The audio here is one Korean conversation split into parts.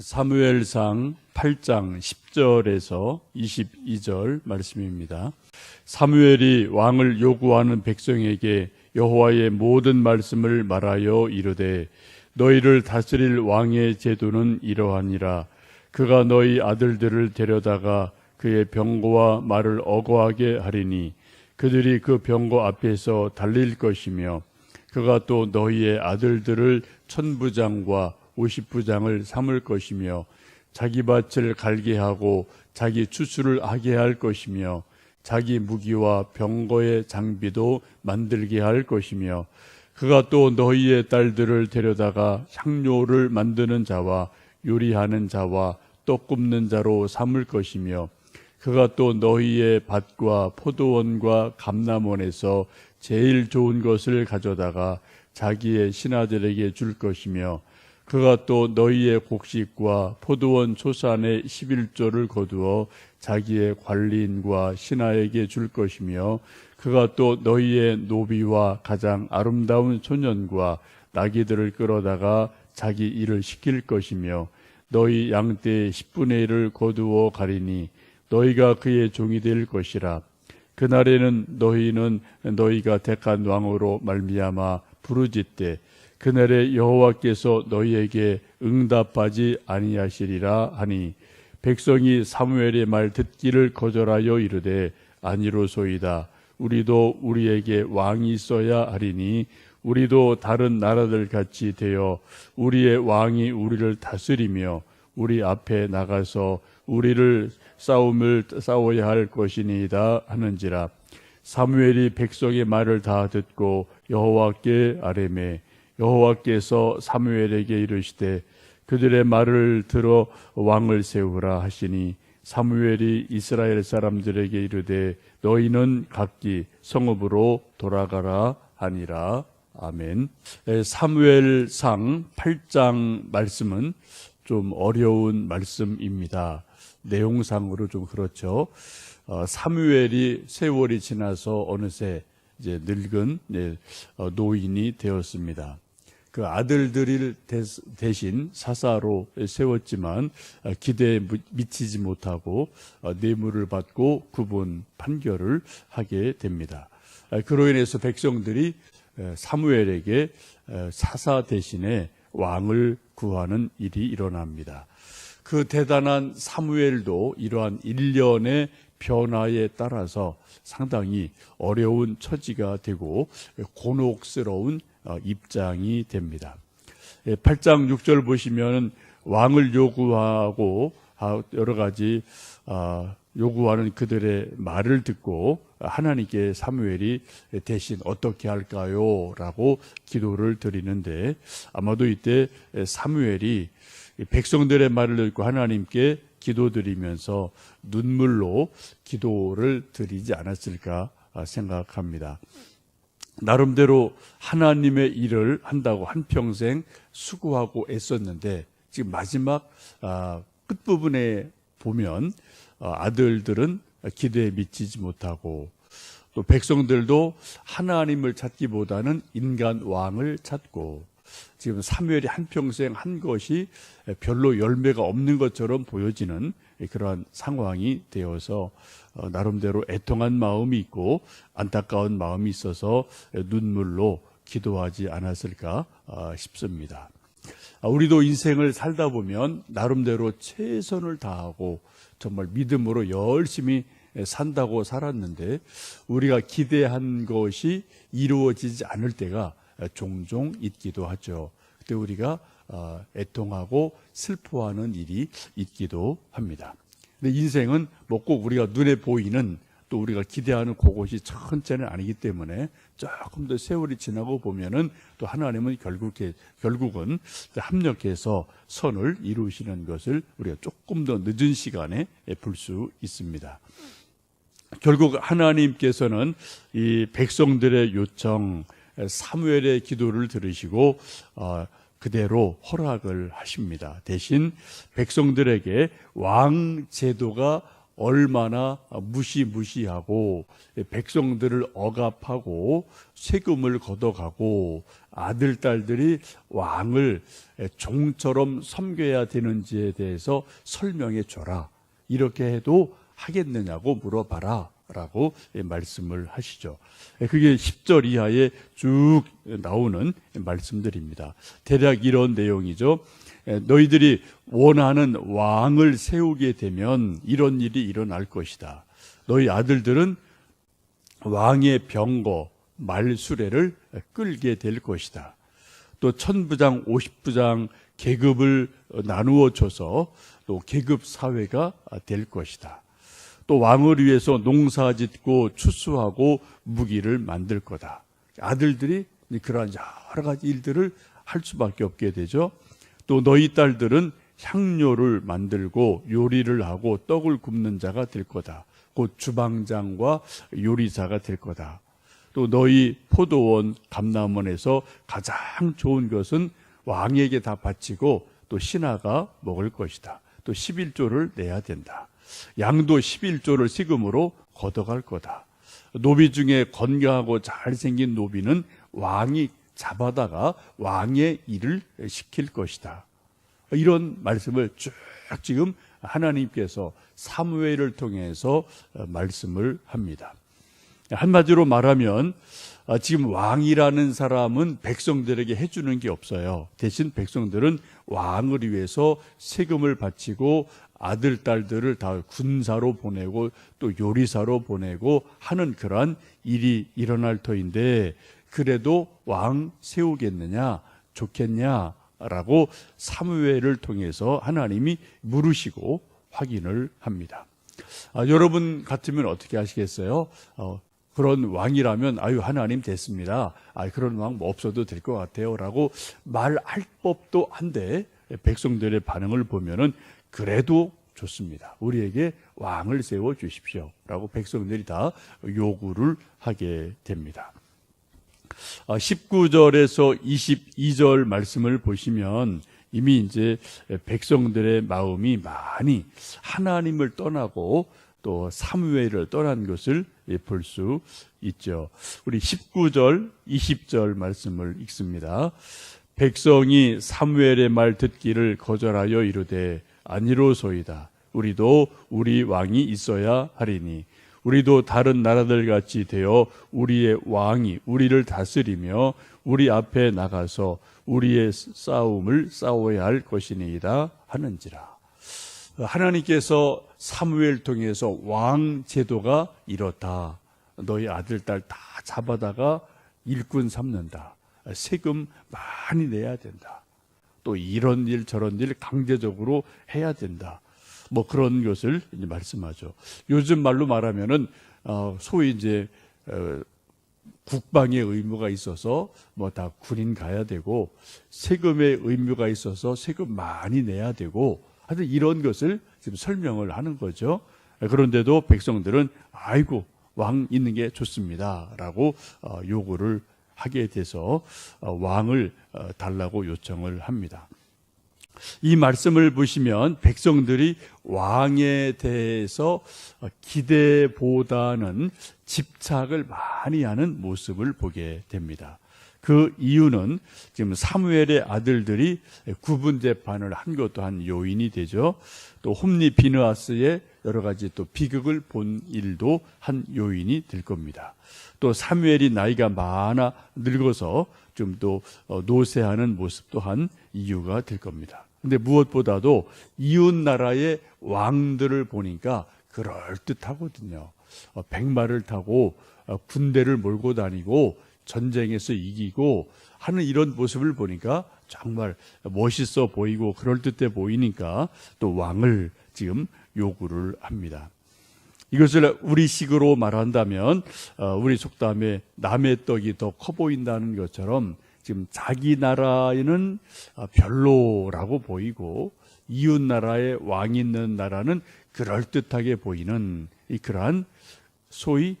사무엘상 8장 10절에서 22절 말씀입니다. 사무엘이 왕을 요구하는 백성에게 여호와의 모든 말씀을 말하여 이르되 너희를 다스릴 왕의 제도는 이러하니라 그가 너희 아들들을 데려다가 그의 병거와 말을 어거하게 하리니 그들이 그 병거 앞에서 달릴 것이며 그가 또 너희의 아들들을 천부장과 오십부장을 삼을 것이며 자기 밭을 갈게 하고 자기 추수를 하게 할 것이며 자기 무기와 병거의 장비도 만들게 할 것이며 그가 또 너희의 딸들을 데려다가 향료를 만드는 자와 요리하는 자와 떡 굽는 자로 삼을 것이며 그가 또 너희의 밭과 포도원과 감남원에서 제일 좋은 것을 가져다가 자기의 신하들에게 줄 것이며 그가 또 너희의 곡식과 포도원 초산의 11조를 거두어 자기의 관리인과 신하에게 줄 것이며 그가 또 너희의 노비와 가장 아름다운 소년과 나귀들을 끌어다가 자기 일을 시킬 것이며 너희 양떼의 10분의 1을 거두어 가리니 너희가 그의 종이 될 것이라. 그날에는 너희는 너희가 택한 왕으로 말미암아 부르짖되 그날에 여호와께서 너희에게 응답하지 아니하시리라 하니 백성이 사무엘의 말 듣기를 거절하여 이르되 아니로소이다. 우리도 우리에게 왕이 있어야 하리니 우리도 다른 나라들 같이 되어 우리의 왕이 우리를 다스리며 우리 앞에 나가서 우리를 싸움을 싸워야 할 것이니이다 하는지라. 사무엘이 백성의 말을 다 듣고 여호와께 아뢰매 여호와께서 사무엘에게 이르시되 그들의 말을 들어 왕을 세우라 하시니 사무엘이 이스라엘 사람들에게 이르되 너희는 각기 성읍으로 돌아가라 하니라 아멘. 에, 사무엘상 8장 말씀은 좀 어려운 말씀입니다. 내용상으로 좀 그렇죠. 어, 사무엘이 세월이 지나서 어느새 이제 늙은 네, 어, 노인이 되었습니다. 그 아들들을 대신 사사로 세웠지만 어, 기대에 미치지 못하고 어, 뇌물을 받고 구분 판결을 하게 됩니다. 어, 그로 인해서 백성들이 사무엘에게 사사 대신에 왕을 구하는 일이 일어납니다. 그 대단한 사무엘도 이러한 일련의 변화에 따라서 상당히 어려운 처지가 되고 곤혹스러운 입장이 됩니다. 8장 6절 보시면 왕을 요구하고 여러 가지 요구하는 그들의 말을 듣고 하나님께 사무엘이 대신 어떻게 할까요? 라고 기도를 드리는데 아마도 이때 사무엘이 백성들의 말을 듣고 하나님께 기도드리면서 눈물로 기도를 드리지 않았을까 생각합니다. 나름대로 하나님의 일을 한다고 한평생 수고하고 애썼는데 지금 마지막 끝부분에 보면 어, 아들들은 기대에 미치지 못하고 또 백성들도 하나님을 찾기보다는 인간 왕을 찾고 지금 사무엘이 한평생 한 것이 별로 열매가 없는 것처럼 보여지는 그러한 상황이 되어서 어, 나름대로 애통한 마음이 있고 안타까운 마음이 있어서 눈물로 기도하지 않았을까 어, 싶습니다. 아, 우리도 인생을 살다 보면 나름대로 최선을 다하고 정말 믿음으로 열심히 산다고 살았는데 우리가 기대한 것이 이루어지지 않을 때가 종종 있기도 하죠. 그때 우리가 어, 애통하고 슬퍼하는 일이 있기도 합니다. 근데 인생은 뭐 꼭 우리가 눈에 보이는 또 우리가 기대하는 그것이 천천히는 아니기 때문에 조금 더 세월이 지나고 보면은 또 하나님은 결국 결국은 합력해서 선을 이루시는 것을 우리가 조금 더 늦은 시간에 볼 수 있습니다. 결국 하나님께서는 이 백성들의 요청, 사무엘의 기도를 들으시고 어, 그대로 허락을 하십니다. 대신 백성들에게 왕 제도가 얼마나 무시무시하고 백성들을 억압하고 세금을 걷어가고 아들 딸들이 왕을 종처럼 섬겨야 되는지에 대해서 설명해 줘라. 이렇게 해도 하겠느냐고 물어봐라. 라고 말씀을 하시죠. 그게 10절 이하에 쭉 나오는 말씀들입니다. 대략 이런 내용이죠. 너희들이 원하는 왕을 세우게 되면 이런 일이 일어날 것이다. 너희 아들들은 왕의 병거, 말수레를 끌게 될 것이다. 또 천부장, 오십부장 계급을 나누어 줘서 또 계급 사회가 될 것이다. 또 왕을 위해서 농사 짓고 추수하고 무기를 만들 거다. 아들들이 그러한 여러 가지 일들을 할 수밖에 없게 되죠. 또 너희 딸들은 향료를 만들고 요리를 하고 떡을 굽는 자가 될 거다. 곧 주방장과 요리사가 될 거다. 또 너희 포도원 감남원에서 가장 좋은 것은 왕에게 다 바치고 또 신하가 먹을 것이다. 또 11조를 내야 된다. 양도 11조를 세금으로 걷어갈 거다. 노비 중에 건강하고 잘생긴 노비는 왕이 잡아다가 왕의 일을 시킬 것이다. 이런 말씀을 쭉 지금 하나님께서 사무엘을 통해서 말씀을 합니다. 한마디로 말하면 아, 지금 왕이라는 사람은 백성들에게 해주는 게 없어요. 대신 백성들은 왕을 위해서 세금을 바치고 아들, 딸들을 다 군사로 보내고 또 요리사로 보내고 하는 그러한 일이 일어날 터인데 그래도 왕 세우겠느냐, 좋겠냐, 라고 사무엘을 통해서 하나님이 물으시고 확인을 합니다. 아, 여러분 같으면 어떻게 하시겠어요? 어, 그런 왕이라면 아유 하나님 됐습니다. 아 그런 왕 뭐 없어도 될 것 같아요라고 말할 법도 한데 백성들의 반응을 보면은 그래도 좋습니다. 우리에게 왕을 세워 주십시오 라고 백성들이 다 요구를 하게 됩니다. 19절에서 아, 22절 말씀을 보시면 이미 이제 백성들의 마음이 많이 하나님을 떠나고 또 사무엘을 떠난 것을 볼 수 있죠. 우리 19절, 20절 말씀을 읽습니다. 백성이 사무엘의 말 듣기를 거절하여 이르되 아니로소이다. 우리도 우리 왕이 있어야 하리니 우리도 다른 나라들 같이 되어 우리의 왕이 우리를 다스리며 우리 앞에 나가서 우리의 싸움을 싸워야 할 것이니이다 하는지라. 하나님께서 사무엘 통해서 왕 제도가 이렇다. 너희 아들 딸 다 잡아다가 일꾼 삼는다. 세금 많이 내야 된다. 또 이런 일 저런 일 강제적으로 해야 된다. 뭐 그런 것을 이제 말씀하죠. 요즘 말로 말하면은 어 소위 이제 어 국방의 의무가 있어서 뭐 다 군인 가야 되고 세금의 의무가 있어서 세금 많이 내야 되고 하여튼 이런 것을 지금 설명을 하는 거죠. 그런데도 백성들은 아이고 왕 있는 게 좋습니다라고 어, 요구를 하게 돼서 어, 왕을 어, 달라고 요청을 합니다. 이 말씀을 보시면 백성들이 왕에 대해서 기대보다는 집착을 많이 하는 모습을 보게 됩니다. 그 이유는 지금 사무엘의 아들들이 구분 재판을 한 것도 한 요인이 되죠. 또 홈리 비느아스의 여러 가지 또 비극을 본 일도 한 요인이 될 겁니다. 또 사무엘이 나이가 많아 늙어서 좀 또 노쇠하는 모습 또한 이유가 될 겁니다. 근데 무엇보다도 이웃 나라의 왕들을 보니까 그럴 듯하거든요. 어, 백마를 타고 어, 군대를 몰고 다니고 전쟁에서 이기고 하는 이런 모습을 보니까 정말 멋있어 보이고 그럴듯해 보이니까 또 왕을 지금 요구를 합니다. 이것을 우리식으로 말한다면 어, 우리 속담에 남의 떡이 더 커 보인다는 것처럼 지금 자기 나라에는 어, 별로라고 보이고 이웃 나라에 왕 있는 나라는 그럴듯하게 보이는 이 그러한 소위 어,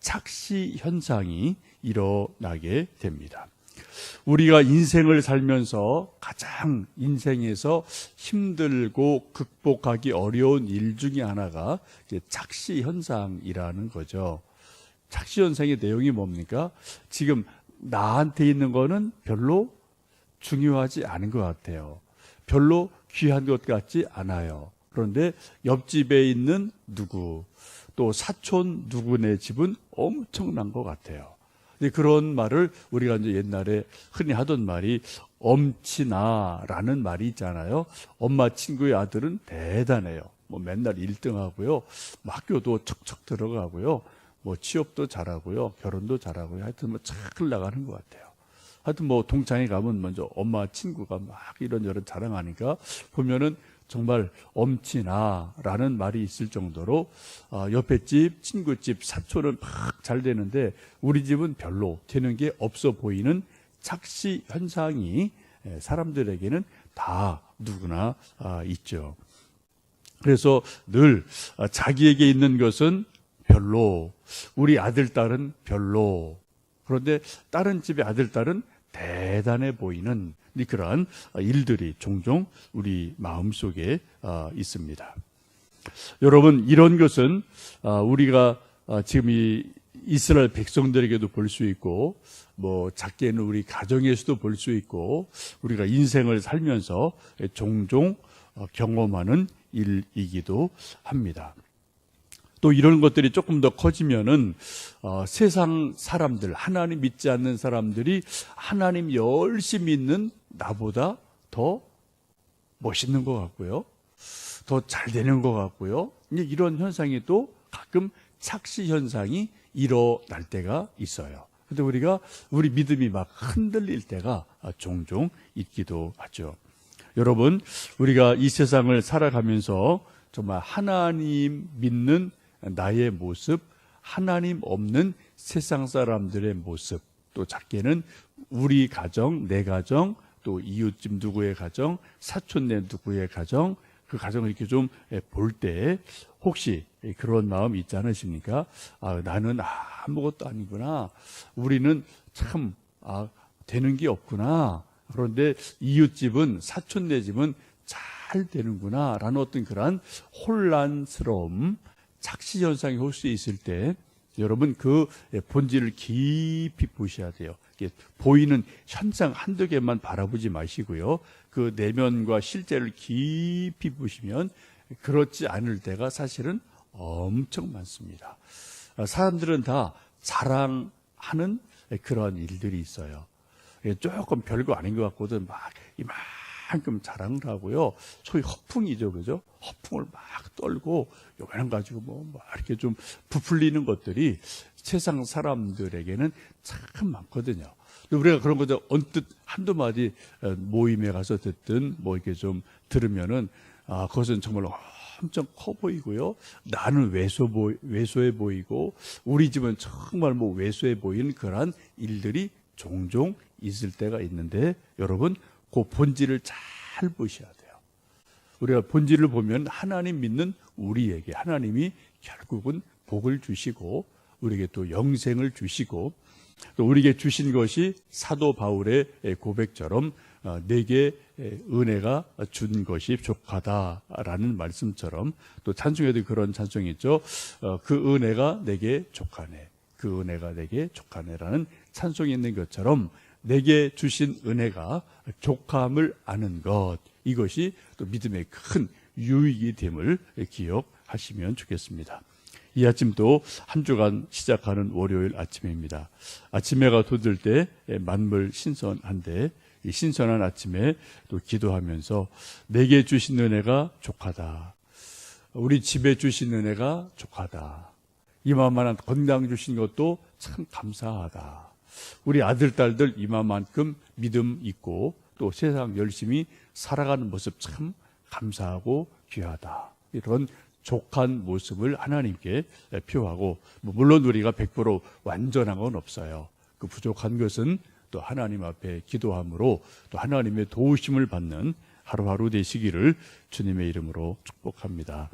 착시 현상이 일어나게 됩니다. 우리가 인생을 살면서 가장 인생에서 힘들고 극복하기 어려운 일 중에 하나가 착시 현상이라는 거죠. 착시 현상의 내용이 뭡니까? 지금 나한테 있는 거는 별로 중요하지 않은 것 같아요. 별로 귀한 것 같지 않아요. 그런데 옆집에 있는 누구, 또 사촌 누구네 집은 엄청난 것 같아요. 그런 말을 우리가 이제 옛날에 흔히 하던 말이 엄치나라는 말이 있잖아요. 엄마 친구의 아들은 대단해요. 뭐 맨날 1등 하고요. 뭐 학교도 척척 들어가고요. 뭐 취업도 잘하고요. 결혼도 잘하고요. 하여튼 뭐 잘 나가는 것 같아요. 하여튼 뭐 동창회 가면 먼저 엄마 친구가 막 이런저런 자랑하니까 보면은 정말 엄치나라는 말이 있을 정도로 아, 옆에 집, 친구 집, 사촌은 막 잘 되는데 우리 집은 별로 되는 게 없어 보이는 착시 현상이 예, 사람들에게는 다 누구나 아, 있죠. 그래서 늘 아, 자기에게 있는 것은 별로, 우리 아들, 딸은 별로, 그런데 다른 집의 아들, 딸은 대단해 보이는 그러한 일들이 종종 우리 마음 속에 아, 있습니다. 여러분, 이런 것은 아, 우리가 아, 지금 이 이스라엘 백성들에게도 볼 수 있고, 뭐, 작게는 우리 가정에서도 볼 수 있고, 우리가 인생을 살면서 종종 어, 경험하는 일이기도 합니다. 또 이런 것들이 조금 더 커지면은 어, 세상 사람들 하나님 믿지 않는 사람들이 하나님 열심히 믿는 나보다 더 멋있는 것 같고요, 더 잘 되는 것 같고요. 이런 현상이 또 가끔 착시 현상이 일어날 때가 있어요. 근데 우리가 우리 믿음이 막 흔들릴 때가 종종 있기도 하죠. 여러분, 우리가 이 세상을 살아가면서 정말 하나님 믿는 나의 모습, 하나님 없는 세상 사람들의 모습, 또 작게는 우리 가정, 내 가정, 또 이웃집 누구의 가정, 사촌내 누구의 가정, 그 가정을 이렇게 좀 볼 때 혹시 그런 마음 있지 않으십니까? 아, 나는 아무것도 아니구나. 우리는 참 아, 되는 게 없구나. 그런데 이웃집은 사촌내 집은 잘 되는구나라는 어떤 그러한 혼란스러움, 착시 현상이 올 수 있을 때 여러분 그 본질을 깊이 보셔야 돼요. 보이는 현상 한두 개만 바라보지 마시고요. 그 내면과 실제를 깊이 보시면 그렇지 않을 때가 사실은 엄청 많습니다. 사람들은 다 자랑하는 그러한 일들이 있어요. 조금 별거 아닌 것 같거든 막 이 만큼 자랑을 하고요. 소위 허풍이죠, 그죠? 허풍을 막 떨고 요만한 가지고 뭐, 뭐 이렇게 좀 부풀리는 것들이 세상 사람들에게는 참 많거든요. 우리가 그런 것들 언뜻 한두 마디 모임에 가서 듣든 뭐 이렇게 좀 들으면은 아, 그것은 정말 엄청 커 보이고요. 나는 왜소 보, 왜소해 보이고 우리 집은 정말 뭐 왜소해 보이는 그러한 일들이 종종 있을 때가 있는데 여러분 그 본질을 잘 보셔야 돼요. 우리가 본질을 보면 하나님 믿는 우리에게 하나님이 결국은 복을 주시고 우리에게 또 영생을 주시고 또 우리에게 주신 것이 사도 바울의 고백처럼 어, 내게 은혜가 준 것이 족하다라는 말씀처럼 또 찬송에도 그런 찬송이 있죠. 어, 그 은혜가 내게 족하네. 그 은혜가 내게 족하네라는 찬송이 있는 것처럼 내게 주신 은혜가 족함을 아는 것 이것이 또 믿음의 큰 유익이 됨을 기억하시면 좋겠습니다. 이 아침도 한 주간 시작하는 월요일 아침입니다. 아침에가 돋을 때 만물 신선한데 이 신선한 아침에 또 기도하면서 내게 주신 은혜가 족하다. 우리 집에 주신 은혜가 족하다. 이만한 건강 주신 것도 참 감사하다. 우리 아들, 딸들 이만큼 믿음 있고 또 세상 열심히 살아가는 모습 참 감사하고 귀하다. 이런 족한 모습을 하나님께 표하고 뭐 물론 우리가 100% 완전한 건 없어요. 그 부족한 것은 또 하나님 앞에 기도함으로 또 하나님의 도우심을 받는 하루하루 되시기를 주님의 이름으로 축복합니다.